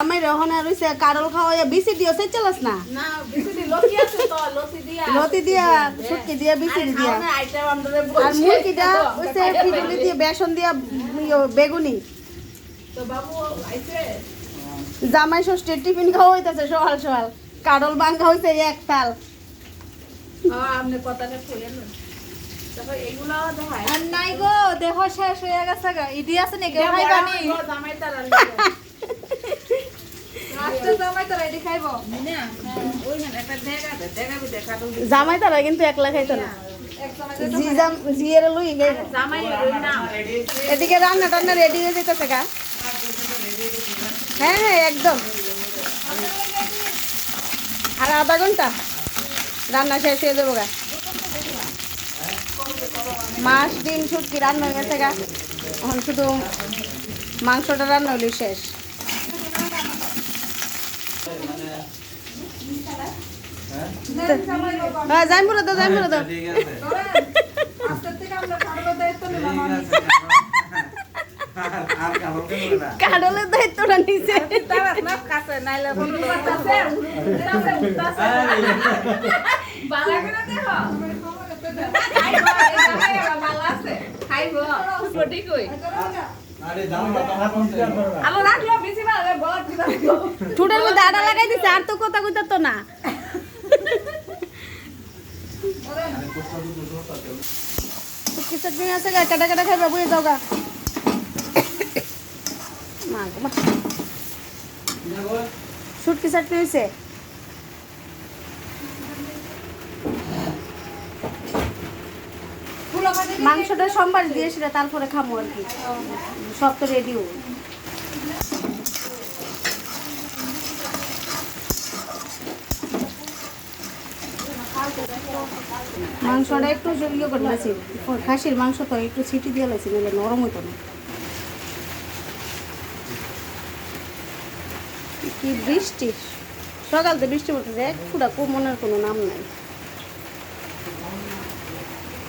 আমি রহনা রইছে কারল খাওয়া বিসি দিও সে চলাস না? লতি আছে তো লতি দিয়া। লতি দিয়া শুটকি দিয়া বিসি দিয়া। আইটেম আমরা আর মুরগিটা ওইসে দিয়ে বেসন দিয়া বেগুনি। তো বাবু আইছে? জামাই ষষ্ঠীর টিফিন খাওয়া হইতাছে সকাল সকাল কারল বাঙ্গা হইছে এক তাল। আপনি কথাটা কইলেন আর নাই গো দেহ শেষ হয়ে গেছে গা। ইডি আছে নাকি? জামাই তারা কিন্তু একলা খাইতো না। এক জামাই জি জাম জিয়ের লুই গেল জামাই ওই না। এদিকে রান্না টান্না রেডি হয়ে যেতেছে গা। হ্যাঁ হ্যাঁ একদম। আর আধা ঘণ্টা। রান্না শেষ হয়ে যাব গা। মাছ ডিম শুটকি রান্না হয়ে গেছে গা। এখন শুধু মাংসটা রান্না হলি শেষ। জাইমুরা দাও জাইমুরা দাও কাডলের দায়িত্বটা নিছে। তারা না কাছে নাইলে বন্ধু আছে। আছে। আছে। বালা আছে খাইবো। ঠুটের মধ্যে আটা লাগাই দিছে আর তো কথা কইতা তো না। চাটনি আছে গা? কাটা কাটা খাইবা বুঝে যাও গা। মা গো মা। চাটনি হয়েছে মাংসটা সোমবার দিয়ে সেটা তারপরে খাব আর কি। সব তো রেডিও মাংসটা একটু ইয়ে করে লাইছি খাসির মাংস তো একটু ছিটি দিয়ে লাইছি নাহলে নরম হতো না। কি বৃষ্টি? সকাল তো বৃষ্টি পড়তেছে, এক ফুটা মনের কোনো নাম নাই।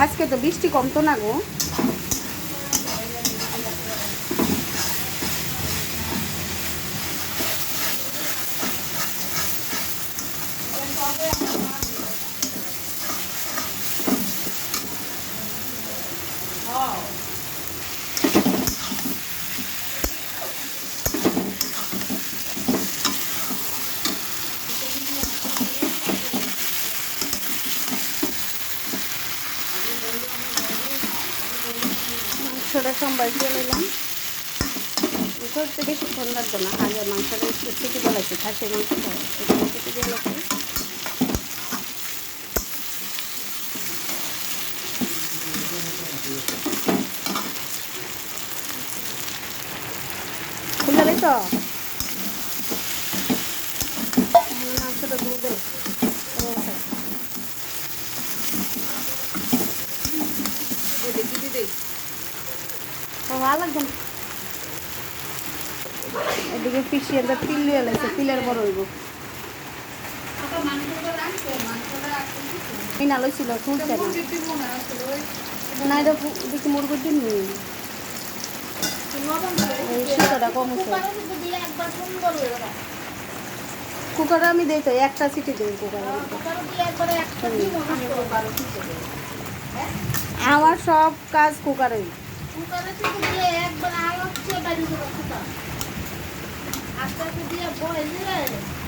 আজকে তো বৃষ্টি কমতো না গো। মাংসটা সোমবার দিয়ে নিলাম। করতে বেশিক্ষণ লাগতো না আগে মাংসটা একটু চিটি বলেছি খাসির মাংসটা একটু দিয়ে মাংসটা দিদি। এদিকে পিসি তিল লিয়ে লাগছে তিলের বড় হইব। না দিন কুকারে আমি দিই তো, একটা সিটি দিই কুকারে আমার সব কাজ কুকারেই। একবার আলো বাড়ি দেবো আস্তে আস্তে দিয়ে বয়ে